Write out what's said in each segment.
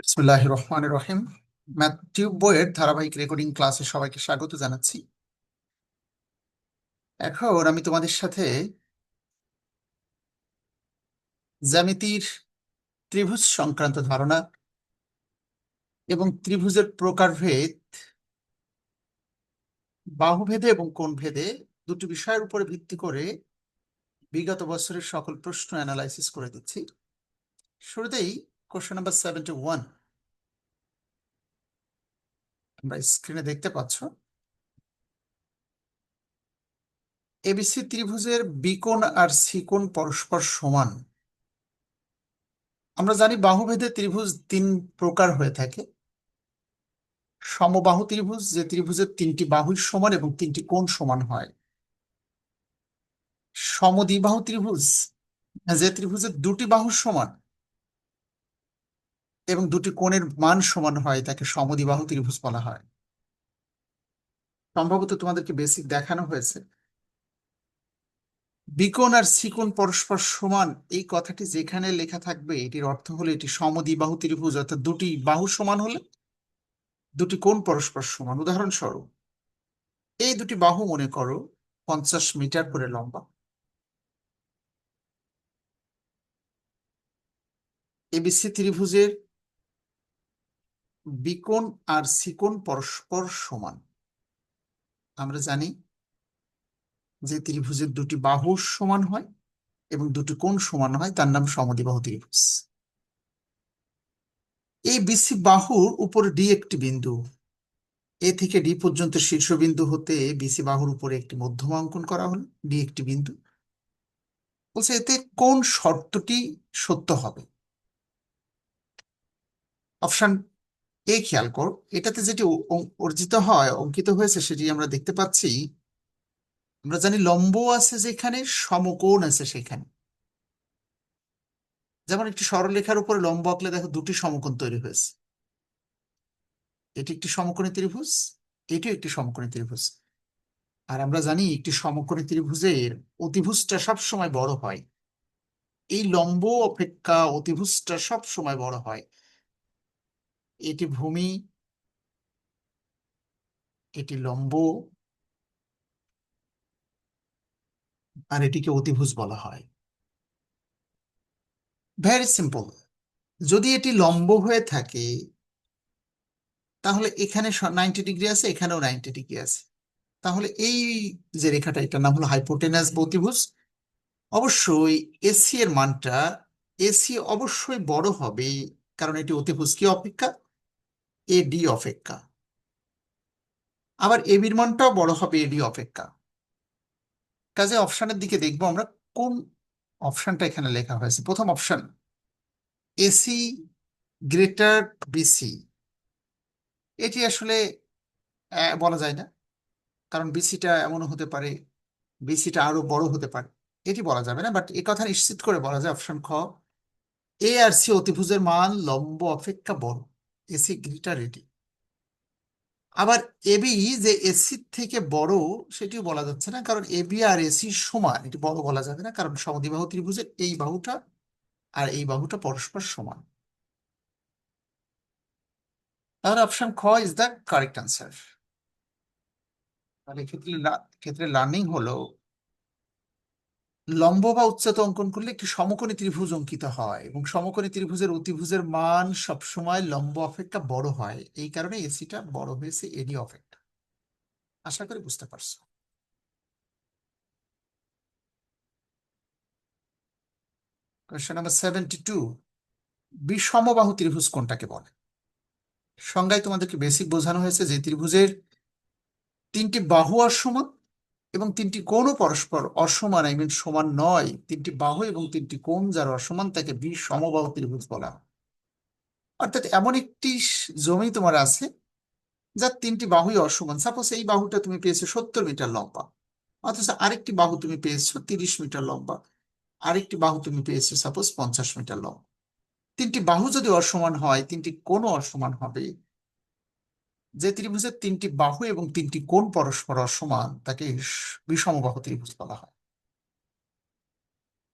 বিসমুল্লাহ রহমান রহিম math tube বইয়ের ধারাবাহিক রেকর্ডিং ক্লাসে সবাইকে স্বাগত জানাচ্ছি। এখন আমি তোমাদের সাথে জ্যামিতির ত্রিভুজ সংক্রান্ত ধারণা এবং ত্রিভুজের প্রকারভেদ, বাহুভেদে এবং কোণ ভেদে দুটি বিষয়ের উপরে ভিত্তি করে বিগত বছরের সকল প্রশ্ন অ্যানালাইসিস করে দিচ্ছি। শুরুতেই কোশ্চেন নাম্বার সেভেন্টি ওয়ান তোমরা স্ক্রিনে দেখতে পাচ্ছ। এবিসি ত্রিভুজের বিকোণ আর সিকোণ পরস্পর সমান। আমরা জানি বাহুভেদে ত্রিভুজ তিন প্রকার হয়ে থাকে। সমবাহু ত্রিভুজ, যে ত্রিভুজের তিনটি বাহুই সমান এবং তিনটি কোণ সমান হয়। সমদ্বিবাহু ত্রিভুজ, যে ত্রিভুজের দুটি বাহু সমান। এবং দুটি কোণের মান সমান হয়, তাকে সমদ্বিবাহু ত্রিভুজ বলা হয়। সম্ভবত তোমাদেরকে বেসিক দেখানো হয়েছে। বিকোণ আর সিকোণ পরস্পর সমান, এই কথাটি যেখানে লেখা থাকবে, এটির অর্থ হলো এটি সমদ্বিবাহু ত্রিভুজ, অর্থাৎ দুটি বাহু সমান হলে দুটি কোণ পরস্পর সমান। উদাহরণস্বরূপ, এই দুটি বাহু মনে করো পঞ্চাশ মিটার করে লম্বা। এবিসি ত্রিভুজের বিকোণ আর সিকোণ পরস্পর সমান। আমরা জানি যে ত্রিভুজের দুটি বাহু সমান হয় এবং দুটি কোণ সমান হয়, তার নাম সমদ্বিবাহু ত্রিভুজ। এই বিসি বাহুর উপর ডি একটি বিন্দু, এ থেকে ডি পর্যন্ত শীর্ষবিন্দু হতে বিসি বাহুর উপরে একটি মধ্যমা অঙ্কন করা হলো ডি একটি বিন্দু। বলছে এতে কোন শর্তটি সত্য হবে? অপশন এ খেয়াল কর, এটাতে যেটি অর্জিত হয়, অঙ্কিত হয়েছে, সেটি আমরা দেখতে পাচ্ছি। আমরা জানি লম্ব আছে যেখানে, সমকোণ আছে সেখানে। যেমন একটি সরলরেখার উপরে লম্ব আঁকলে দেখো দুটি সমকোণ তৈরি হয়েছে। এটি একটি সমকোণী ত্রিভুজ, এটিও একটি সমকোণী ত্রিভুজ। আর আমরা জানি একটি সমকোণী ত্রিভুজের অতিভুজটা সব সময় বড় হয়। এই লম্ব অপেক্ষা অতিভুজটা সব সময় বড় হয়। এটি ভূমি, এটি লম্ব, আর এটিকে অতিভুজ বলা হয়। ভেরি সিম্পল যদি এটি লম্ব হয়ে থাকে, তাহলে এখানে নাইনটি ডিগ্রি আছে, এখানেও নাইনটি ডিগ্রি আছে। তাহলে এই যে রেখাটা, এটার নাম হলো হাইপোটেনাস অতিভুজ অবশ্যই এসি এর মানটা এসি অবশ্যই বড় হবে, কারণ এটি অতিভুজ কি অপেক্ষা? এ ডি অপেক্ষা। আবার এবির মানটাও বড় হবে এডি অপেক্ষা। কাজে অপশনের দিকে দেখব আমরা কোন অপশনটা এখানে লেখা হয়েছে। প্রথম অপশন এসি গ্রেটার বিসি এটি আসলে বলা যায় না। কারণ বিসিটা এমনও হতে পারে বিসিটা আরও বড় হতে পারে। এটি বলা যাবে না, বাট এ কথা নিশ্চিত করে বলা যায় অপশন খ। এ আর সি অতিভুজের মান লম্ব অপেক্ষা বড়। এসি গ্রেটার এটি আবার এবি যে এসি থেকে বড় সেটিও বলা যাচ্ছে না, কারণ এবি আর এসি সমান, এটি বড় বলা যাবে না, কারণ সমদ্বিবাহু ত্রিভুজের এই বাহুটা আর এই বাহুটা পরস্পর সমান। তাহলে অপশন খ ইজ দ্য কারেক্ট আনসার তাহলে ক্ষেত্রে ক্ষেত্রে লার্নিং হলো। লম্ব বা উচ্চত অঙ্কন করলে একটি সমকোণী ত্রিভুজ অঙ্কিত হয় এবং সমকোণী ত্রিভুজের অতিভুজের মান সবসময় লম্ব অপেক্ষা বড় হয়। এই কারণে এসিটা বড় হয়েছে এডি অপেক্ষা। আশা করি বুঝতে পারছ। কোয়েশ্চেন নাম্বার সেভেন্টি টু বিষমবাহু ত্রিভুজ কোনটাকে বলে? সংজ্ঞায় তোমাদেরকে বেসিক বোঝানো হয়েছে যে ত্রিভুজের তিনটি বাহু আর সমান এবং তিনটি কোণও পরস্পর অসমান আই মিন সমান নয়। তিনটি বাহু এবং তিনটি কোণ যার অসমান তাকে সমবাহু ত্রিভুজ বলা অর্থাৎ এমন একটি জমি তোমার আছে যার তিনটি বাহুই অসমান। সাপোজ এই বাহুটা তুমি পেয়েছ সত্তর মিটার লম্বা, অথচ আরেকটি বাহু তুমি পেয়েছ তিরিশ মিটার লম্বা, আরেকটি বাহু তুমি পেয়েছ সাপোজ পঞ্চাশ মিটার লম্বা। তিনটি বাহু যদি অসমান হয়, তিনটি কোণও অসমান হবে যে ত্রিভুজের তিনটি বাহু এবং তিনটি কোণ পরস্পর সমান, তাকে বিষমবাহু ত্রিভুজ বলা হয়।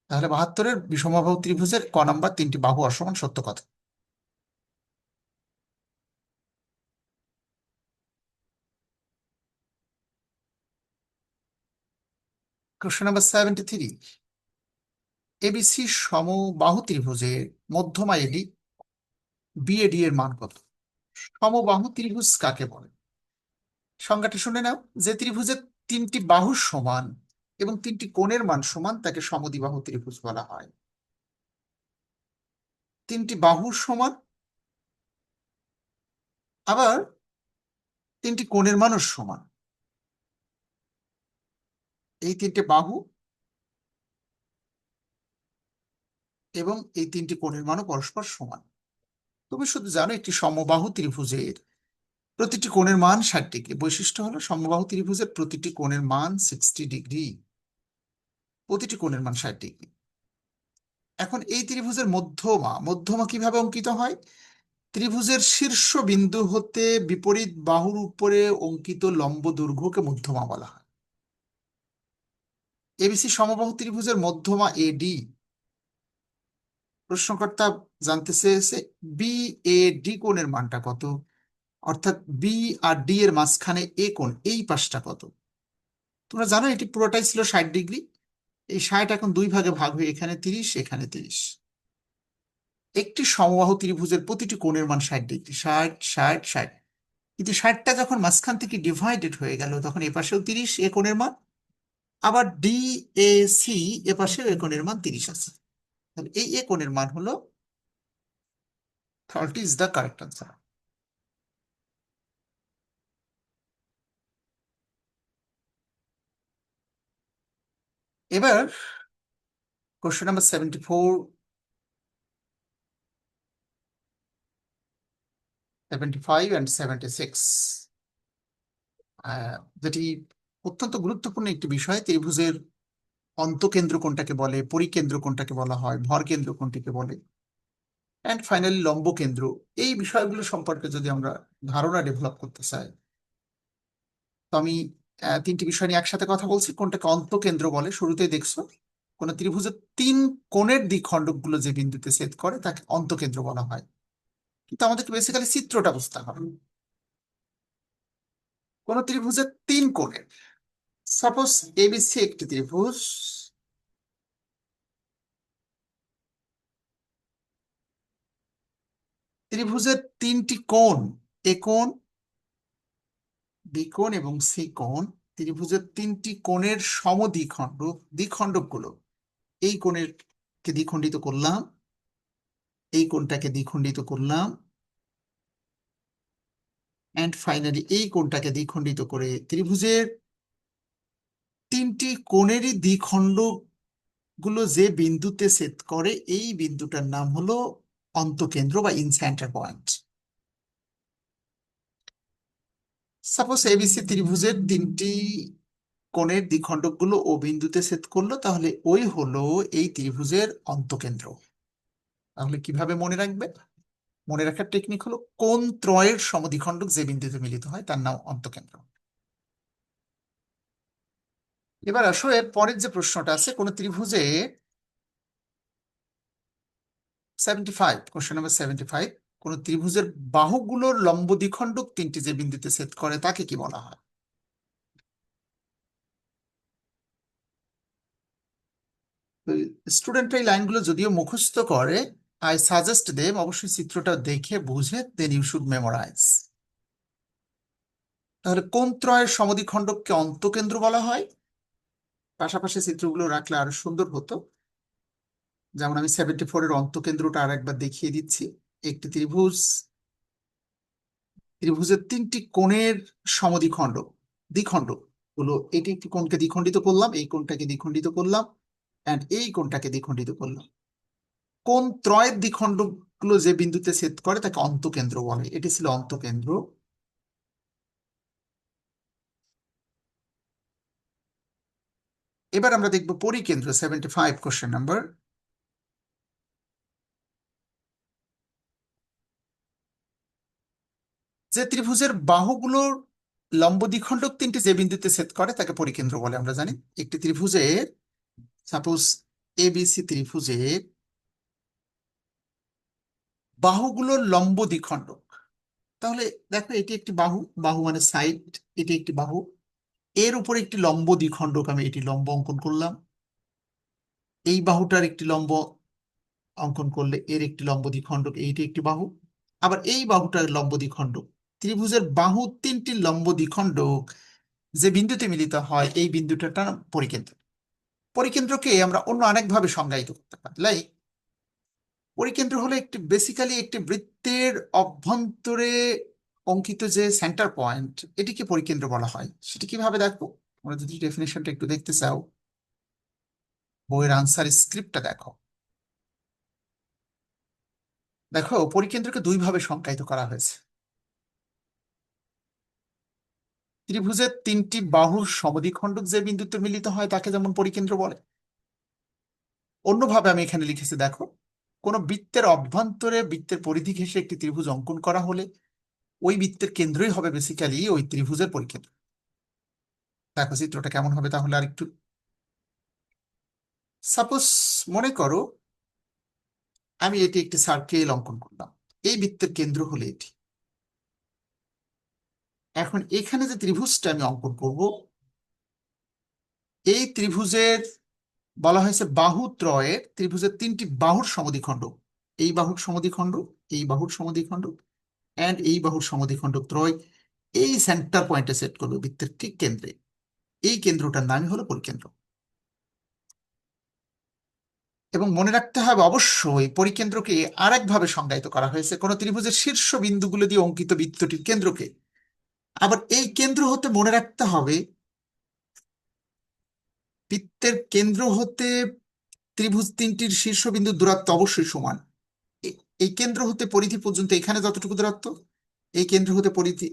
তাহলে বাহাত্তরের বিষমবাহু ত্রিভুজের ক নাম্বার তিনটি বাহু অসমান সত্য কথা। Question number seventy three. ABC সমবাহু ত্রিভুজের মধ্যমা এডি বিএডি এর মান কত? সমবাহু ত্রিভুজ কাকে বলে? সংজ্ঞাটা শুনে নাও। যে ত্রিভুজের তিনটি বাহু সমান এবং তিনটি কোণের মান সমান, তাকে সমদ্বিবাহু ত্রিভুজ বলা হয়। তিনটি বাহু সমান, আবার তিনটি কোণের মানও সমান। এই তিনটে বাহু এবং এই তিনটি কোণের মানও পরস্পর সমান। তুমি শুধু জানো একটি সমবাহু ত্রিভুজের প্রতিটি কোণের মান ষাট ডিগ্রি বৈশিষ্ট্য হলো সমবাহু ত্রিভুজের প্রতিটি কোণের মান সিক্সটি ডিগ্রি প্রতিটি কোণের মান ষাট ডিগ্রি এখন এই ত্রিভুজের মধ্যমা মধ্যমা কীভাবে অঙ্কিত হয়? ত্রিভুজের শীর্ষ বিন্দু হতে বিপরীত বাহুর উপরে অঙ্কিত লম্ব দৈর্ঘ্যকে মধ্যমা বলা হয়। এবিসি সমবাহু ত্রিভুজের মধ্যমা এডি প্রশ্নকর্তা জানতে চেয়েছে বি এ ডি কোণের মানটা কত? অর্থাৎ বি আর ডি এর মাঝখানে এ কোণ, এই পাশটা কত? তোমরা জানো এটি পুরোটাই ছিল ষাট ডিগ্রি। এই ষাট এখন দুই ভাগে ভাগ হয়ে এখানে তিরিশ এখানে তিরিশ। একটি সমবাহ ত্রিভুজের প্রতিটি কোণের মান ষাট ডিগ্রি। ষাট ষাট ষাট। কিন্তু ষাটটা যখন মাঝখান থেকে ডিভাইডেড হয়ে গেল, তখন এ পাশেও তিরিশ, এ কোণের মান। আবার ডি এ সি এ পাশেও এ কোণের মান তিরিশ আছে। তাহলে এই এ কোণের মান হলো thirty is the correct answer এবার question number seventy four seventy five and seventy six যেটি অত্যন্ত গুরুত্বপূর্ণ একটি বিষয়, ত্রিভুজের অন্তকেন্দ্র কোনটাকে বলে, পরিকেন্দ্র কোনটাকে বলা হয় ভর কেন্দ্র কোনটিকে বলে অ্যান্ড ফাইনালি লম্ব কেন্দ্র এই বিষয়গুলো সম্পর্কে যদি আমরা ধারণা ডেভেলপ করতে চাই, তো আমি তিনটি বিষয় নিয়ে একসাথে কথা বলছি। কোনটাকে অন্তকেন্দ্র বলে, শুরুতেই দেখছ, কোন ত্রিভুজের তিন কোণের দ্বিখণ্ডকগুলো যে বিন্দুতে ছেদ করে, তাকে অন্তকেন্দ্র বলা হয়। কিন্তু আমাদেরকে বেসিক্যালি চিত্রটা বুঝতে হবে। কোন ত্রিভুজের তিন কোণের সাপোজ এবিসি একটি ত্রিভুজ। ত্রিভুজের তিনটি কোণ এ কোণ বি কোণ এবং সি কোণ। ত্রিভুজের তিনটি কোণের সমদ্বিখণ্ডক দ্বিখণ্ডকগুলো। এই কোণের কে দ্বিখণ্ডিত করলাম। এই কোণটাকে দ্বিখণ্ডিত করলাম। অ্যান্ড ফাইনালি এই কোণটাকে দ্বিখণ্ডিত করে ত্রিভুজের তিনটি কোণেরই দ্বিখণ্ডকগুলো যে বিন্দুতে ছেদ করে, এই বিন্দুটার নাম হলো অন্তকেন্দ্র বা ইনসেন্টার পয়েন্ট। সাপোজ এবিসি ত্রিভুজের তিনটি কোণের দ্বিখণ্ডকগুলো ও বিন্দুতে ছেদ করল, তাহলে ওই হলো এই ত্রিভুজের অন্তকেন্দ্র। তাহলে কীভাবে মনে রাখবে? মনে রাখার টেকনিক হলো কোন ত্রয়ের সমদ্বিখণ্ডক যে বিন্দুতে মিলিত হয়, তার নাম অন্তকেন্দ্র। এবার আসো, এর পরের যে প্রশ্নটা আছে, কোন ত্রিভুজে seventy five question number seventy five কোন ত্রিভুজের বাহুগুলোর লম্ব দ্বিখণ্ডক তিনটি যে বিন্দুতে ছেদ করে, তাকে কি বলা হয়? স্টুডেন্টরা এই লাইনগুলো যদিও মুখস্থ করে আই সাজেস্ট দেম অবশ্যই চিত্রটা দেখে বুঝে দেন ইউ শুড মেমোরাইজ তাহলে কোন ত্রয়ের সমদ্বিখণ্ডককে অন্তকেন্দ্র বলা হয়? পাশাপাশি চিত্রগুলো রাখলে আরও সুন্দর হতো। যেমন আমি সেভেন্টি ফোর এর অন্তকেন্দ্রটা আর একবার দেখিয়ে দিচ্ছি। একটি ত্রিভুজ। ত্রিভুজের তিনটি কোণের সমদ্বিখণ্ডক দ্বিখণ্ড। হলো এটি একটি কোণকে দ্বিখণ্ডিত করলাম, এই কোণটাকে দ্বিখণ্ডিত করলাম অ্যান্ড এই কোণটাকে দ্বিখণ্ডিত করলাম। কোন ত্রয়ের দ্বিখণ্ডকগুলো যে বিন্দুতে ছেদ করে, তাকে অন্তকেন্দ্র বলে। এটি ছিল অন্তকেন্দ্র। এবার আমরা দেখব পরিকেন্দ্র সেভেন্টি ফাইভ কোশ্চেন নাম্বার যে ত্রিভুজের বাহুগুলোর লম্ব দ্বিখণ্ডক তিনটি যে বিন্দুতে ছেদ করে, তাকে পরিকেন্দ্র বলে আমরা জানি। একটি ত্রিভুজের সাপোজ এবিসি ত্রিভুজের বাহুগুলোর লম্ব দ্বিখণ্ডক। তাহলে দেখো, এটি একটি বাহু বাহু মানে সাইড এটি একটি বাহু। এর উপরে একটি লম্ব দ্বিখণ্ডক আমি এটি লম্ব অঙ্কন করলাম। এই বাহুটার একটি লম্ব অঙ্কন করলে এর একটি লম্ব দ্বিখণ্ডক, এইটি একটি বাহু। আবার এই বাহুটার লম্ব দ্বিখণ্ডক, ত্রিভুজের বাহু তিনটি লম্ব দ্বিখণ্ডক যে বিন্দুতে মিলিত হয়, এই বিন্দুটার নাম পরিকেন্দ্র। পরিকেন্দ্রকে আমরা অন্য অনেকভাবে সংজ্ঞায়িত করতে পারি লাইক পরিকেন্দ্র হলো একটি বেসিক্যালি একটি বৃত্তের অভ্যন্তরে অঙ্কিত যে সেন্টার পয়েন্ট এটিকে পরিকেন্দ্র বলা হয়। সেটি কীভাবে দেখো তোমরা যদি ডেফিনেশনটা একটু দেখতে চাও, বইয়ের আনসার স্ক্রিপ্টটা দেখো। দেখো, পরিকেন্দ্রকে দুই ভাবে সংজ্ঞায়িত করা হয়েছে। ত্রিভুজের তিনটি বাহুর সমদ্বিখণ্ডক যে বিন্দুতে মিলিত হয়, তাকে যেমন পরিকেন্দ্র বলে। অন্যভাবে আমি এখানে লিখেছি, দেখো, কোন বৃত্তের অভ্যন্তরে বৃত্তের পরিধি ঘেঁষে একটি ত্রিভুজ অঙ্কন করা হলে ওই বৃত্তের কেন্দ্রই হবে বেসিক্যালি ওই ত্রিভুজের পরিকেন্দ্র দেখো চিত্রটা কেমন হবে তাহলে আর একটু সাপোজ মনে করো আমি এটি একটি সার্কেল অঙ্কন করলাম। এই বৃত্তের কেন্দ্র হলো এটি। এখন এখানে যে ত্রিভুজটা আমি অঙ্কন করব, এই ত্রিভুজের বলা হয়েছে বাহু ত্রয়ের, ত্রিভুজের তিনটি বাহুর সমদ্বিখণ্ড। এই বাহুর সমদ্বিখণ্ড, এই বাহুর সমদ্বিখণ্ড অ্যান্ড এই বাহুর সমদ্বিখণ্ড ত্রয় এই সেন্টার পয়েন্টে সেট করবে বৃত্তের ঠিক কেন্দ্রে। এই কেন্দ্রটার নামই হলো পরিকেন্দ্র। এবং মনে রাখতে হবে অবশ্যই পরিকেন্দ্রকে আরেকভাবে সংজ্ঞায়িত করা হয়েছে। কোন ত্রিভুজের শীর্ষ বিন্দুগুলো দিয়ে অঙ্কিত বৃত্তটির কেন্দ্রকে। আবার এই কেন্দ্র হতে মনে রাখতে হবে, বৃত্তের কেন্দ্র হতে ত্রিভুজ তিনটির শীর্ষবিন্দুর দূরত্ব অবশ্যই সমান। এই কেন্দ্র হতে পরিধি পর্যন্ত এখানে যতটুকু দূরত্ব? এই কেন্দ্র হতে পরিধি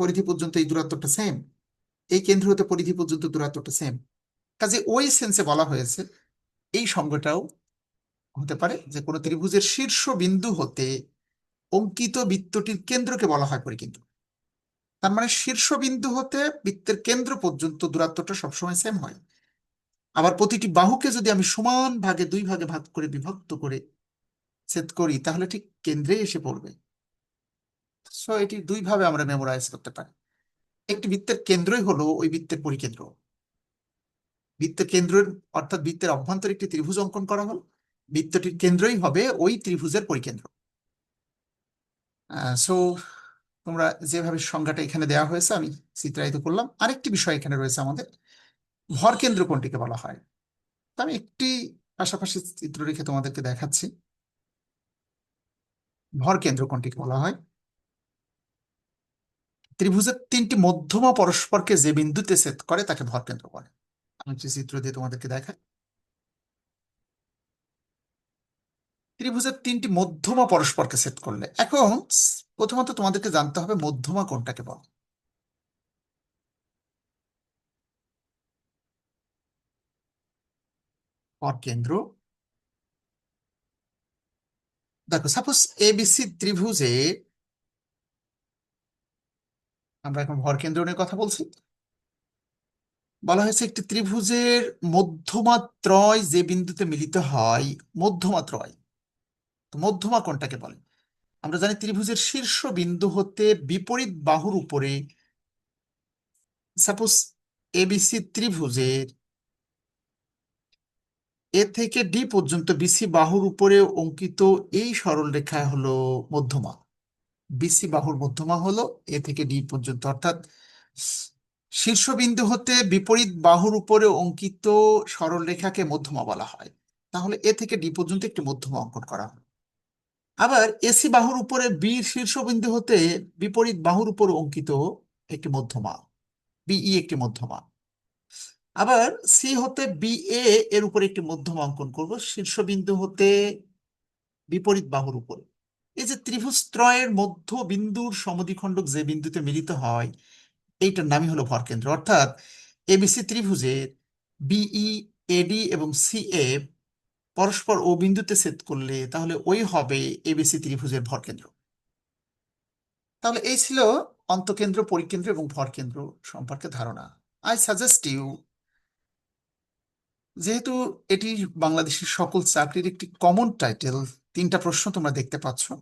পরিধি পর্যন্ত এই দূরত্বটা সেম এই কেন্দ্র হতে পরিধি পর্যন্ত দূরত্বটা সেম কাজে ওই সেন্সে বলা হয়েছে, এই সঙ্গটাও হতে পারে যে কোনো ত্রিভুজের শীর্ষ বিন্দু হতে অঙ্কিত বৃত্তটির কেন্দ্রকে বলা হয় পরিকেন্দ্র। তার মানে শীর্ষ বিন্দু হতে বৃত্তের কেন্দ্র পর্যন্ত দূরত্বটা সবসময় সেম হয়। আবার প্রতিটি বাহুকে যদি আমি সমান ভাগে দুই ভাগে ভাগ করে বিভক্ত করে ছেদ করি, তাহলে ঠিক কেন্দ্রে এসে পড়বে। সো এটি দুই ভাবে আমরা মেমোরাইজ করতে পারি। একটি বৃত্তের কেন্দ্রই হলো ওই বৃত্তের পরিকেন্দ্র। বৃত্তের কেন্দ্রের, অর্থাৎ বৃত্তের অভ্যন্তরে একটি ত্রিভুজ অঙ্কন করা হলো। বৃত্তটির কেন্দ্রই হবে ওই ত্রিভুজের পরিকেন্দ্র। সো তোমরা যেভাবে সংজ্ঞাটা এখানে দেওয়া হয়েছে, আমি চিত্রায়িত করলাম। আরেকটি বিষয় এখানে রয়েছে আমাদের। ভর কেন্দ্র কোনটিকে বলা হয়? আমি একটি পাশাপাশি চিত্র রেখে তোমাদেরকে দেখাচ্ছি। ভর কেন্দ্র কোনটিকে বলা হয়। ত্রিভুজের তিনটি মধ্যমা পরস্পরকে যে বিন্দুতে ছেদ করে তাকে ভর কেন্দ্র বলে। আমি চিত্র দিয়ে তোমাদেরকে দেখাই। ত্রিভুজের তিনটি মধ্যমা পরস্পরকে ছেদ করলে, এখন প্রথমত তোমাদেরকে জানতে হবে মধ্যমা কোনটাকে বলে। কেন্দ্র দেখো সাপোজ এবিসি ত্রিভুজে আমরা এখন ভর কেন্দ্র নিয়ে কথা বলছি। বলা হয়েছে একটি ত্রিভুজের মধ্যমা ত্রয় যে বিন্দুতে মিলিত হয় মধ্যমা ত্রয় তো মধ্যমা কোনটাকে বলে? আমরা জানি ত্রিভুজের শীর্ষ বিন্দু হতে বিপরীত বাহুর উপরে সাপোজ এবিসি ত্রিভুজের এ থেকে ডি পর্যন্ত বিসি বাহুর উপরে অঙ্কিত এই সরলরেখা হলো মধ্যমা। বিসি বাহুর মধ্যমা হলো এ থেকে ডি পর্যন্ত। অর্থাৎ শীর্ষবিন্দু হতে বিপরীত বাহুর উপরে অঙ্কিত সরলরেখাকে মধ্যমা বলা হয়। তাহলে এ থেকে ডি পর্যন্ত একটি মধ্যমা অঙ্কন করা হয় আবার এসি বাহুর উপরে বি শীর্ষবিন্দু হতে বিপরীত বাহুর উপর অঙ্কিত একটি মধ্যমা। বিই একটি মধ্যমা। আবার সি হতে বি এ এর উপরে একটি মধ্যম অঙ্কন করব, শীর্ষবিন্দু হতে বিপরীত বাহুর উপর। এই যে ত্রিভুজ ত্রয়ের মধ্য বিন্দুর সমদ্বিখণ্ডক যে বিন্দুতে মিলিত হয়, এইটার নামই হলো ভরকেন্দ্র অর্থাৎ এবিসি ত্রিভুজের বিই এডি এবং সিএ পরস্পর ও বিন্দুতে ছেদ করলে তাহলে ওই হবে এবিসি ত্রিভুজের ভরকেন্দ্র তাহলে এই ছিল অন্তকেন্দ্র, পরিকেন্দ্র এবং ভরকেন্দ্র সম্পর্কে ধারণা। আই সাজেস্ট ইউ যেহেতু এটি বাংলাদেশের সকল চাকরির একটি কমন টাইটেল তিনটা প্রশ্ন তোমরা দেখতে পাচ্ছ।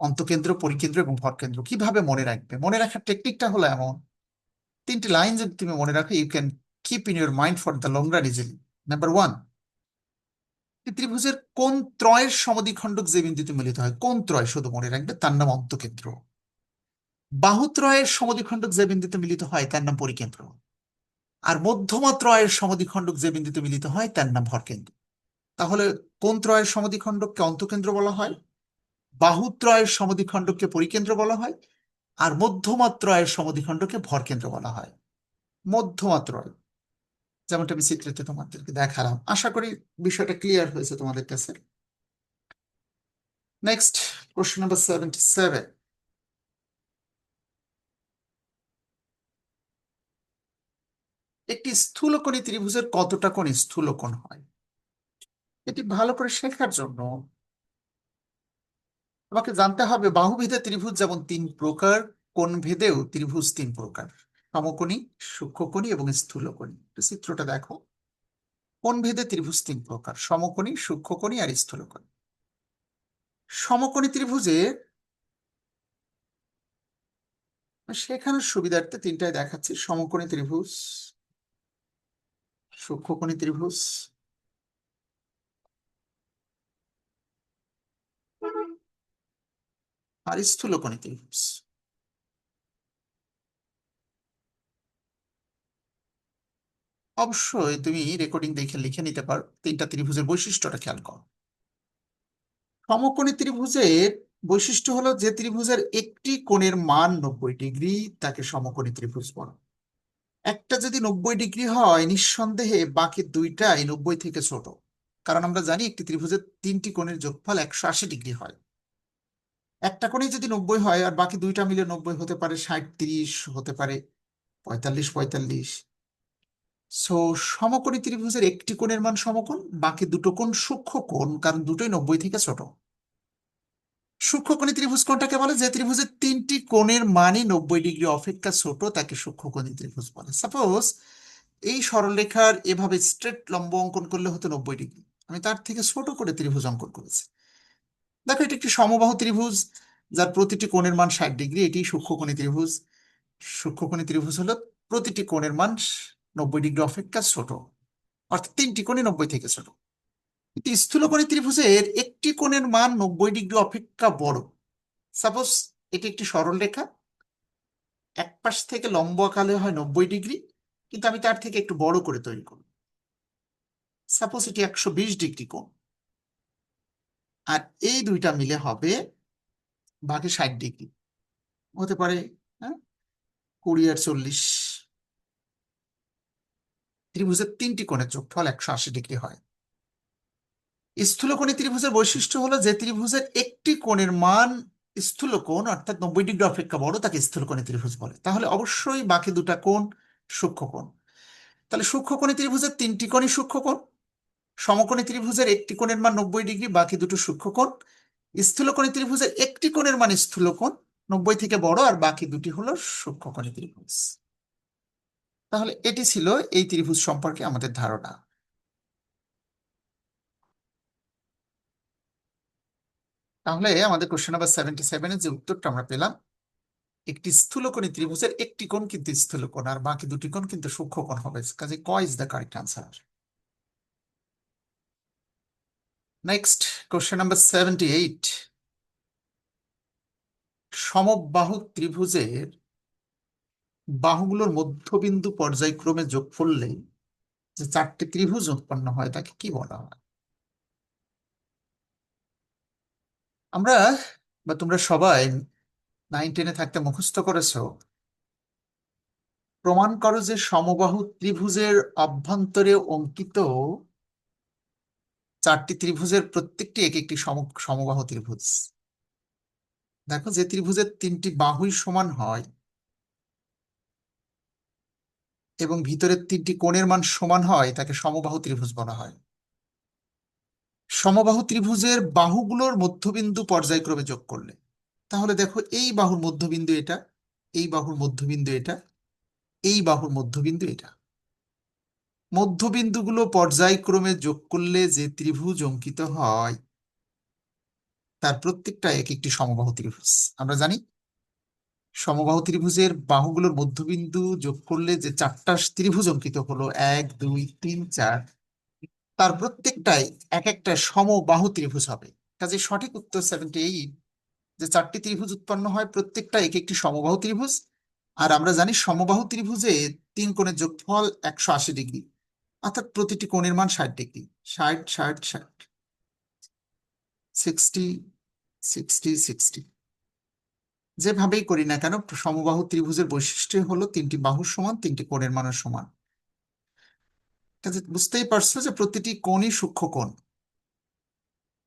অন্তকেন্দ্র, পরিকেন্দ্র এবং ভরকেন্দ্র, কীভাবে মনে রাখবে? মনে রাখার টেকনিকটা হলো এমন। তিনটি লাইন যদি তুমি মনে রাখো you can keep in your mind for the long run easily number one ত্রিভুজের কোন ত্রয়ের সমদ্বিখণ্ডক যে বিন্দুতে মিলিত হয়? কোন ত্রয় শুধু মনে রাখবে? তার নাম অন্তকেন্দ্র। বাহুত্রয়ের সমদ্বিখণ্ডক যে বিন্দুতে মিলিত হয়, তার নাম পরিকেন্দ্র। আর মধ্যমা ত্রয়ের সমদ্বিখণ্ডক যে বিন্দুতে মিলিত হয়, তার নাম ভরকেন্দ্র তাহলে কোন ত্রয়ের সমদ্বিখণ্ডককে অন্তকেন্দ্র বলা হয়? বাহুত্রয়ের সমদ্বিখণ্ডককে পরিকেন্দ্র বলা হয়, আর মধ্যমাত্রয়ের সমদ্বিখণ্ডকে ভরকেন্দ্র বলা হয়। মধ্যমাত্রয় যেমনটা আমি চিত্রতে তোমাদেরকে দেখালাম। আশা করি বিষয়টা ক্লিয়ার হয়েছে তোমাদের কাছে। Next question number seventy seven একটি স্থূলকোণী ত্রিভুজের কতটা কোণ স্থূলকোণ হয়? এটি ভালো করে শেখার জন্য আমাকে জানতে হবে বাহুভেদে ত্রিভুজ যেমন তিন প্রকার, কোণ ভেদেও ত্রিভুজ তিন প্রকার। সমকোণী, সূক্ষ্মকোণী এবং স্থূলকোণী। চিত্রটা দেখো। কোণ ভেদে ত্রিভুজ তিন প্রকার, সমকোণী, সূক্ষ্মকোণী আর স্থূলকোণী। সমকোণী ত্রিভুজে শেখানোর সুবিধার্থে তিনটায় দেখাচ্ছি। সমকোণী ত্রিভুজ সূক্ষ্মকোণী ত্রিভুজ। আর স্থূলকোণী ত্রিভুজ। অবশ্যই তুমি রেকর্ডিং দেখে লিখে নিতে পারো। তিনটা ত্রিভুজের বৈশিষ্ট্যটা খেয়াল করো। সমকোণী ত্রিভুজের বৈশিষ্ট্য হলো যে ত্রিভুজের একটি কোণের মান নব্বই ডিগ্রি, তাকে সমকোণী ত্রিভুজ বলে। একটা যদি নব্বই ডিগ্রি হয়, নিঃসন্দেহে বাকি দুইটাই নব্বই থেকে ছোট। কারণ আমরা জানি একটি ত্রিভুজের তিনটি কোণের যোগফল একশো আশি ডিগ্রি হয়। একটা কোণে যদি নব্বই হয়, আর বাকি দুইটা মিলে নব্বই হতে পারে, ষাট, তিরিশ হতে পারে, পঁয়তাল্লিশ পঁয়তাল্লিশ। সো সমকোণী ত্রিভুজের একটি কোণের মান সমকোণ, বাকি দুটো কোণ সূক্ষ্ম কোণ, কারণ দুটোই নব্বই থেকে ছোট। সূক্ষ্মকোণী ত্রিভুজ কোনটাকে বলে, যে ত্রিভুজের তিনটি কোণের মানই নব্বই ডিগ্রি অপেক্ষা ছোট, তাকে সূক্ষ্মকোণী ত্রিভুজ বলে। সাপোজ এই সরলরেখার এভাবে স্ট্রেট লম্ব অঙ্কন করলে হতো নব্বই ডিগ্রি। আমি তার থেকে ছোট করে ত্রিভুজ অঙ্কন করেছি। দেখো, এটি একটি সমবাহু ত্রিভুজ, যার প্রতিটি কোণের মান ষাট ডিগ্রি, এটি সূক্ষ্মকোণী ত্রিভুজ। সূক্ষ্মকোণী ত্রিভুজ হলো প্রতিটি কোণের মান নব্বই ডিগ্রি অপেক্ষা ছোট, অর্থাৎ তিনটি কোণে নব্বই থেকে ছোট। স্থূলকোণী ত্রিভুজের একটি কোণের মান নব্বই ডিগ্রি অপেক্ষা বড়। সাপোজ এটি একটি সরল রেখা। এক পাশ থেকে লম্ব আকালে হয় নব্বই ডিগ্রি, কিন্তু আমি তার থেকে একটু বড় করে তৈরি করব। সাপোজ এটি একশো বিশ ডিগ্রি কোণ। আর এই দুইটা মিলে হবে বাকি ষাট ডিগ্রি। হতে পারে হ্যাঁ? কুড়ি আর চল্লিশ। ত্রিভুজের তিনটি কোণের যোগফল একশো আশি ডিগ্রি হয়। স্থূলকোণী ত্রিভুজের বৈশিষ্ট্য হলো যে ত্রিভুজের একটি কোণের মান স্থূল কোণ অর্থাৎ নব্বই ডিগ্রি অপেক্ষা বড়, তাকে স্থূলকোণী ত্রিভুজ বলে। তাহলে অবশ্যই বাকি দুটা কোণ সূক্ষ্ম কোণ। তাহলে সূক্ষ্মকোণী ত্রিভুজের তিনটি কোণই সূক্ষ্ম কোণ, সমকোণী ত্রিভুজের একটি কোণের মান নব্বই ডিগ্রি, বাকি দুটো সূক্ষ্ম কোণ। স্থূলকোণী ত্রিভুজের একটি কোণের মান স্থূল কোণ নব্বই থেকে বড়, আর বাকি দুটি হলো সূক্ষ্মকোণী ত্রিভুজ। তাহলে এটি ছিল এই ত্রিভুজ সম্পর্কে আমাদের ধারণা। তাহলে আমাদের কোশ্চেন নাম্বার সেভেন্টি সেভেনের যে উত্তরটা আমরা পেলাম, একটি স্থূলকোণী ত্রিভুজের একটি কোণ কিন্তু স্থূলকোণ আর বাকি দুটি কোণ কিন্তু সূক্ষ্ম কোণ হবে। কাজে ক is the correct answer next question number seventy eight সমবাহু ত্রিভুজের বাহুগুলোর মধ্যবিন্দু পর্যায়ক্রমে যোগ করলে যে চারটি ত্রিভুজ উৎপন্ন হয়, তাকে কি বলা হয়? আমরা বা তোমরা সবাই নাইন টেনে থাকতে মুখস্থ করেছ, প্রমাণ করো যে সমবাহু ত্রিভুজের অভ্যন্তরে অঙ্কিত চারটি ত্রিভুজের প্রত্যেকটি এক একটি সমবাহু ত্রিভুজ। দেখো যে ত্রিভুজের তিনটি বাহুই সমান হয়, এবং ভিতরের তিনটি কোণের মান সমান হয়, তাকে সমবাহু ত্রিভুজ বলা হয়। সমবাহু ত্রিভুজের বাহুগুলোর মধ্যবিন্দু পর্যায়ক্রমে যোগ করলে। তাহলে দেখো এই বাহুর মধ্যবিন্দু এটা, এই বাহুর মধ্যবিন্দু এটা, এই বাহুর মধ্যবিন্দু এটা। মধ্যবিন্দুগুলো পর্যায়ক্রমে যোগ করলে যে ত্রিভুজ অঙ্কিত হয়, তার প্রত্যেকটা এক একটি সমবাহু ত্রিভুজ। আমরা জানি সমবাহু ত্রিভুজের বাহুগুলোর মধ্যবিন্দু যোগ করলে যে চারটা ত্রিভুজ অঙ্কিত হলো, এক, দুই, তিন, চার তার প্রত্যেকটাই এক একটা সমবাহু ত্রিভুজ হবে। কাজে সঠিক উত্তর সেভেন্টি এইট যে চারটি ত্রিভুজ উৎপন্ন হয় প্রত্যেকটা এক একটি সমবাহু ত্রিভুজ। আর আমরা জানি সমবাহু ত্রিভুজে তিন কোণের যোগফল একশো আশি ডিগ্রি, অর্থাৎ প্রতিটি কোণের মান ষাট ডিগ্রি। ষাট ষাট ষাট। সিক্সটি সিক্সটি সিক্সটি যেভাবেই করি না কেন, সমবাহু ত্রিভুজের বৈশিষ্ট্য হলো তিনটি বাহুর সমান, তিনটি কোণের মানের সমান। কাজে বুঝতেই পারছ যে প্রতিটি কোণই সূক্ষ্ম কোণ।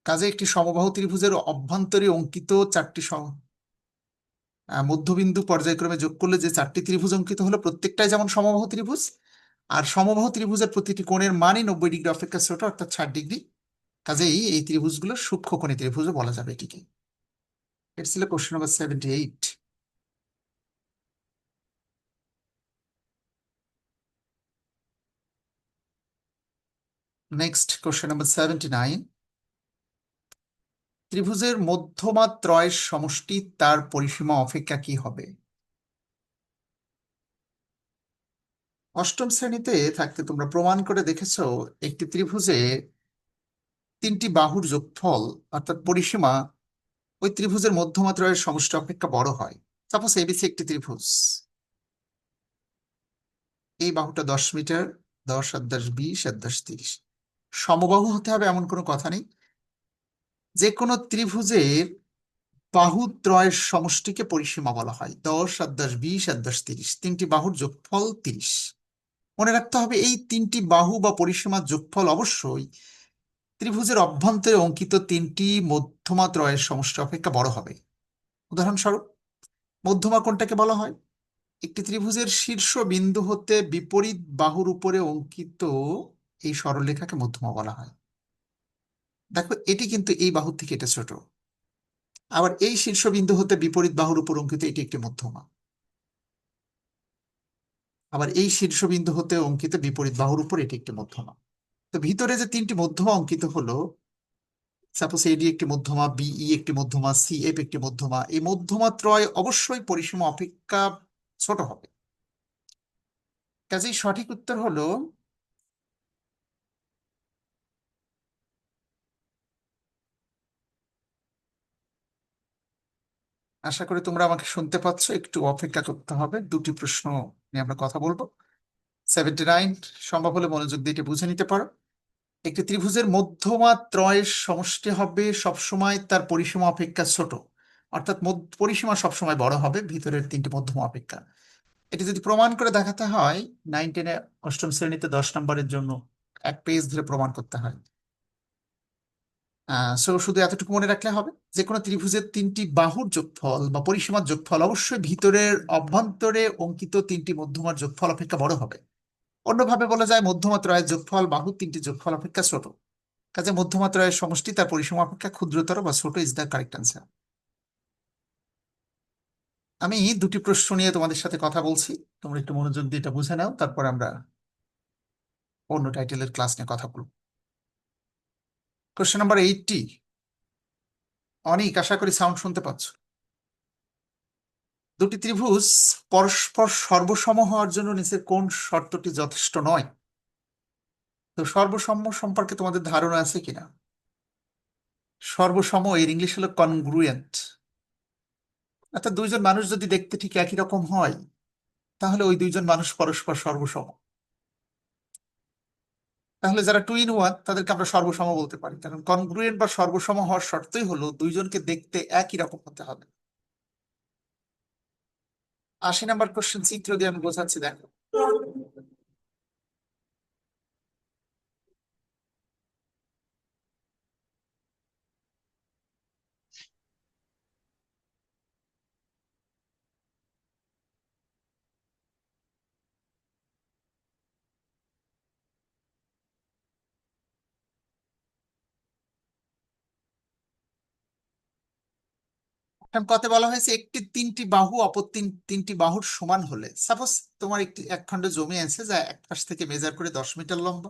কাজে একটি সমবাহু ত্রিভুজের অভ্যন্তরে অঙ্কিত চারটি মধ্যবিন্দু পর্যায়ক্রমে যোগ করলে যে চারটি ত্রিভুজ অঙ্কিত হলো, প্রত্যেকটাই যেমন সমবাহু ত্রিভুজ, আর সমবাহু ত্রিভুজের প্রতিটি কোণের মানই নব্বই ডিগ্রি অপেক্ষা ছোট, অর্থাৎ ষাট ডিগ্রি। কাজেই এই ত্রিভুজগুলো সূক্ষ্মকোণী ত্রিভুজও বলা যাবে এটিকে। এটা ছিল question number seventy eight next question number seventy nine ত্রিভুজের মধ্যমা ত্রয়ের সমষ্টি তার পরিসীমা অপেক্ষা কি হবে? অষ্টম শ্রেণীতে থাকতে তোমরা প্রমাণ করে দেখেছ, একটি ত্রিভুজে তিনটি বাহুর যোগফল, অর্থাৎ পরিসীমা, ওই ত্রিভুজের মধ্যমা ত্রয়ের সমষ্টি অপেক্ষা বড় হয়। সাপোজ এবিসি একটি ত্রিভুজ। এই বাহুটা দশ মিটার, দশ আর দশ বিশ আর দশ তিরিশ। সমবাহু হতে হবে এমন কোনো কথা নেই। যে কোনো ত্রিভুজের বাহু ত্রয়ের সমষ্টিকে পরিসীমা বলা হয়। দশ আর দশ বিশ আর দশ তিরিশ। তিনটি বাহুর যোগফল তিরিশ। মনে রাখতে হবে এই তিনটি বাহু বা পরিসীমার যোগফল অবশ্যই ত্রিভুজের অভ্যন্তরে অঙ্কিত তিনটি মধ্যমা ত্রয়ের সমষ্টি অপেক্ষা বড় হবে। উদাহরণস্বরূপ, মধ্যমা কোণটাকে বলা হয়? একটি ত্রিভুজের শীর্ষ বিন্দু হতে বিপরীত বাহুর উপরে অঙ্কিত এই সরলরেখাকে মধ্যমা বলা হয়। দেখো, এটি কিন্তু এই বাহুর থেকে এটা ছোট। আবার এই শীর্ষবিন্দু হতে বিপরীত বাহুর উপর অঙ্কিত এটি একটি মধ্যমা। আবার এই শীর্ষবিন্দু হতে অঙ্কিত বিপরীত বাহুর উপর এটি একটি মধ্যমা। তো ভিতরে যে তিনটি মধ্যমা অঙ্কিত হলো সাপোজ এডি একটি মধ্যমা বিই একটি মধ্যমা সি এফ একটি মধ্যমা, এই মধ্যমা ত্রয় অবশ্যই পরিসীমা অপেক্ষা ছোট হবে। কাজেই সঠিক উত্তর হলো আশা করি তোমরা আমাকে শুনতে পাচ্ছ। একটু অপেক্ষা করতে হবে। দুটি প্রশ্ন নিয়ে আমরা কথা বলব। সেভেন্টি নাইন সম্ভব হলে মনোযোগ দিয়ে এটা বুঝে নিতে পারো। একটি ত্রিভুজের মধ্যমা ত্রয়ের সমষ্টি হবে সবসময় তার পরিসীমা অপেক্ষা ছোট। অর্থাৎ পরিসীমা সবসময় বড় হবে, ভিতরের তিনটি মধ্যমা অপেক্ষা। এটি যদি প্রমাণ করে দেখাতে হয় নাইন টেনে অষ্টম শ্রেণীতে দশ নম্বরের জন্য এক পেজ ধরে প্রমাণ করতে হয়। সো শুধু এতটুকু মনে রাখলে হবে যে কোনো ত্রিভুজের তিনটি বাহুর যোগফল বা পরিসীমার যোগফল অবশ্যই ভিতরের অভ্যন্তরে অঙ্কিত তিনটি মধ্যমার যোগফল অপেক্ষা বড় হবে। অন্যভাবে বলা যায় মধ্যমা যোগফল বাহুর তিনটি যোগফল অপেক্ষা ছোট। কাজে মধ্যমা সমষ্টি তার পরিসীমা অপেক্ষা ক্ষুদ্রতর বা ছোট ইজ দ্য কারেক্ট আনসার আমি দুটি প্রশ্ন নিয়ে তোমাদের সাথে কথা বলছি, তোমরা একটু মনোযোগ দিয়ে এটা বুঝে নাও, তারপর আমরা অন্য টাইটেলের ক্লাস নিয়ে কথা বলব। কোশ্চেন নাম্বার এইটটি অনেক, আশা করি সাউন্ড শুনতে পাচ্ছ। দুটি ত্রিভুজ পরস্পর সর্বসম হওয়ার জন্য নিচের কোন শর্তটি যথেষ্ট নয়? তো সর্বসম সম্পর্কে তোমাদের ধারণা আছে কিনা? সর্বসম এর ইংলিশ হলো কনগ্রুয়েন্ট অর্থাৎ দুইজন মানুষ যদি দেখতে ঠিক একই রকম হয়, তাহলে ওই দুইজন মানুষ পরস্পর সর্বসম তাহলে যারা টু ইন ওয়ান তাদেরকে আমরা সর্বসম বলতে পারি। কারণ কনগ্রুয়েন্ট বা সর্বসম হওয়ার শর্তই হলো দুইজনকে দেখতে একই রকম হতে হবে। আশি নাম্বার কোশ্চেন চিত্র দিয়ে আমি বোঝাচ্ছি, দেখো। কথা বলা হয়েছে, একটি তিনটি বাহু অপর তিন, তিনটি বাহুর সমান হলে। সাপোজ তোমার একটি এক খণ্ড জমি আছে, যা এক পাশ থেকে মেজার করে দশ মিটার লম্বা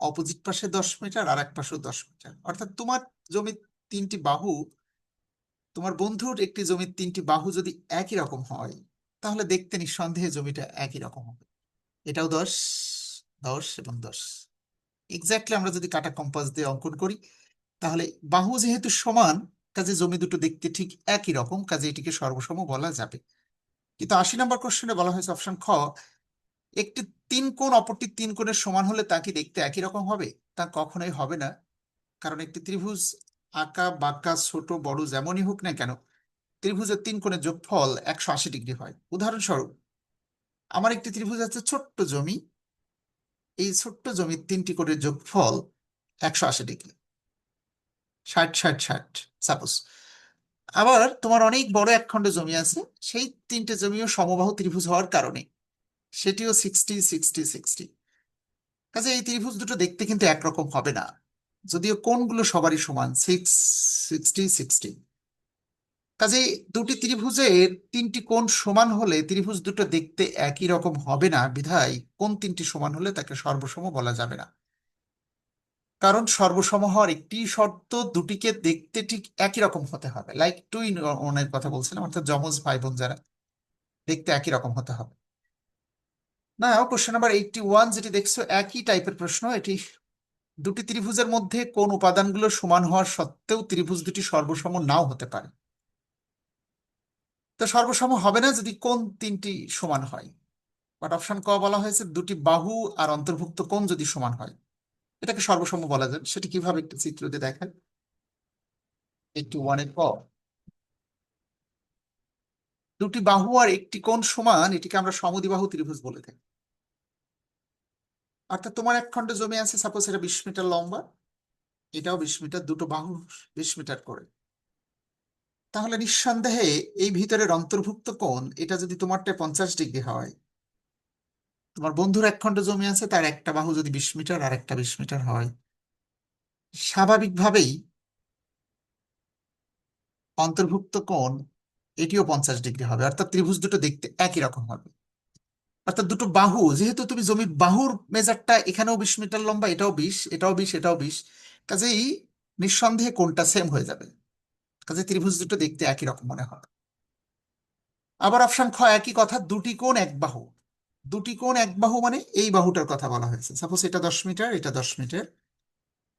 অপোজিট পাশে দশ মিটার আর এক পাশেও দশ মিটার। অর্থাৎ তোমার জমি তিনটি বাহু, তোমার বন্ধুর একটি জমির তিনটি বাহু যদি একই রকম হয়, তাহলে দেখতে নিঃসন্দেহে জমিটা একই রকম হবে। এটাও দশ দশ এবং দশ। এক্স্যাক্টলি আমরা যদি কাটা কম্পাস দিয়ে অঙ্কন করি, তাহলে বাহু যেহেতু সমান কাজে জমি দুটো দেখতে ঠিক একই রকম, কাজে এটিকে সর্বসম বলা যাবে। কিন্তু আশি নম্বর কোশ্চেনে বলা হয়েছে অপশন খ, একটি তিন কোণ অপরটি তিন কোণের সমান হলে তা কি দেখতে একই রকম হবে? তা কখনোই হবে না, কারণ একটি ত্রিভুজ আঁকা, বাঁকা, ছোট, বড় যেমনই হোক না কেন, ত্রিভুজের তিন কোণের যোগফল একশো আশি ডিগ্রি হয়। উদাহরণস্বরূপ, আমার একটি ত্রিভুজ আছে ছোট্ট জমি, এই ছোট্ট জমির তিনটি কোণের যোগফল একশো আশি ডিগ্রি। ষাট ষাট ষাট। সাপোজ আবার তোমার অনেক বড় একখণ্ড জমি আছে, সেই তিনটে জমিও সমবাহু ত্রিভুজ হওয়ার কারণে। সেটিও সিক্সটি সিক্সটি সিক্সটি কাজে এই ত্রিভুজ দুটো দেখতে কিন্তু একরকম হবে না। যদিও কোণগুলো সবারই সমান সিক্স সিক্সটি সিক্সটি কাজে দুটি ত্রিভুজের তিনটি কোণ সমান হলে ত্রিভুজ দুটো দেখতে একই রকম হবে না বিধায় কোন তিনটি সমান হলে তাকে সর্বসম বলা যাবে না। কারণ সর্বসম হওয়ার একটি শর্ত দুটিকে দেখতে ঠিক একই রকম হতে হবে। লাইক টু ইন ওয়ানের কথা বলছিলাম, অর্থাৎ যমজ ভাই বোন যারা, দেখতে একই রকম হতে হবে। না কোশ্চেন নাম্বার এইটটি ওয়ান যেটি দেখছ, একই টাইপের প্রশ্ন। এটি দুটি ত্রিভুজের মধ্যে কোন উপাদানগুলো সমান হওয়ার সত্ত্বেও ত্রিভুজ দুটি সর্বসম নাও হতে পারে। তো সর্বসম হবে না যদি কোন তিনটি সমান হয়। বাট অপশন ক বলা হয়েছে, দুটি বাহু আর অন্তর্ভুক্ত কোন যদি সমান হয়। এটাকে সর্বসম্ম বলা যায়। সেটি কীভাবে একটু চিত্র দিয়ে দেখায় একটি ওয়ানের ক দুটি বাহু আর একটি কোণ সমান, এটিকে আমরা সমদ্বিবাহু ত্রিভুজ বলে থাকি। অর্থাৎ তোমার এক খণ্ড জমি আছে সাপোজ এটা বিশ মিটার লম্বা, এটাও বিশ মিটার, দুটো বাহু বিশ মিটার করে। তাহলে নিঃসন্দেহে এই ভিতরের অন্তর্ভুক্ত কোণ, এটা যদি তোমারটা পঞ্চাশ ডিগ্রি হয় তোমার বন্ধুর এক খণ্ড জমি আছে, তার একটা বাহু যদি বিশ মিটার আর একটা বিশ মিটার হয়। স্বাভাবিকভাবেই অন্তর্ভুক্ত কোণ এটিও পঞ্চাশ ডিগ্রি হবে, অর্থাৎ ত্রিভুজ দুটো দেখতে একই রকম হবে। অর্থাৎ দুটো বাহু, যেহেতু তুমি জমির বাহুর মেজারটা এখানেও বিশ মিটার লম্বা, এটাও বিশ এটাও বিশ এটাও বিশ, কাজেই নিঃসন্দেহে কোণটা সেম হয়ে যাবে। কাজে ত্রিভুজ দুটো দেখতে একই রকম মনে হবে আবার অপশন খ, একই কথা, দুটি কোণ, এক বাহু। দুটি কোণ এক বাহু মানে এই বাহুটার কথা বলা হয়েছে। সাপোজ এটা দশ মিটার, এটা দশ মিটার।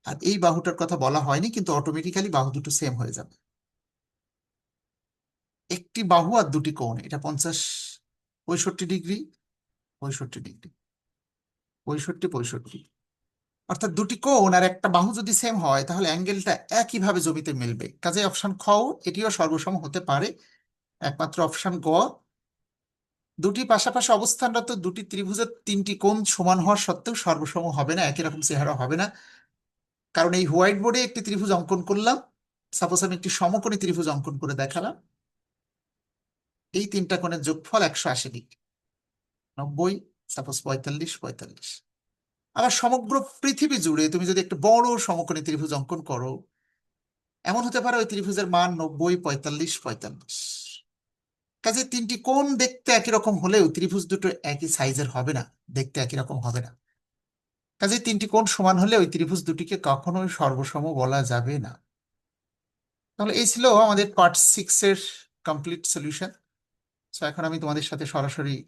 আর এই বাহুটার কথা বলা হয়নি, কিন্তু অটোমেটিক্যালি বাহু দুটো সেম হয়ে যাবে। একটি বাহু আর দুটি কোণ, এটা পঞ্চাশ পঁয়ষট্টি ডিগ্রি পঁয়ষট্টি ডিগ্রি। পঁয়ষট্টি পঁয়ষট্টি। অর্থাৎ দুটি কোণ আর একটা বাহু যদি সেম হয়, তাহলে অ্যাঙ্গেলটা একইভাবে জমিতে মিলবে। কাজে অপশন খ, এটিও সর্বসম হতে পারে। একমাত্র অপশন গ দুটি পাশাপাশি অবস্থানরত দুটি ত্রিভুজের তিনটি কোণ সমান হওয়ার সত্ত্বেও সর্বসম হবে না, একই রকম চেহারা হবে না। কারণ এই হোয়াইট বোর্ডে একটি ত্রিভুজ অঙ্কন করলাম, সাপোজ আমি একটি সমকোণী ত্রিভুজ অঙ্কন করে দেখালাম, এই তিনটা কোণের যোগফল একশো আশি ডিগ্রি। নব্বই, সাপোজ পঁয়তাল্লিশ পঁয়তাল্লিশ। আবার সমগ্র পৃথিবী জুড়ে তুমি যদি একটা বড় সমকোণী ত্রিভুজ অঙ্কন করো, এমন হতে পারে ওই ত্রিভুজের মান নব্বই, পঁয়তাল্লিশ পঁয়তাল্লিশ। কাজে তিনটি কোণ দেখতে একই রকম হলেও ত্রিভুজ দুটো একই সাইজের হবে না, দেখতে একই রকম হবে না। কাজে তিনটি কোণ সমান হলে ওই ত্রিভুজ দুটিকে কখনোই সর্বসম বলা যাবে না। তাহলে এই ছিল আমাদের পার্ট সিক্স এর কমপ্লিট সলিউশন সো এখন আমি তোমাদের সাথে সরাসরি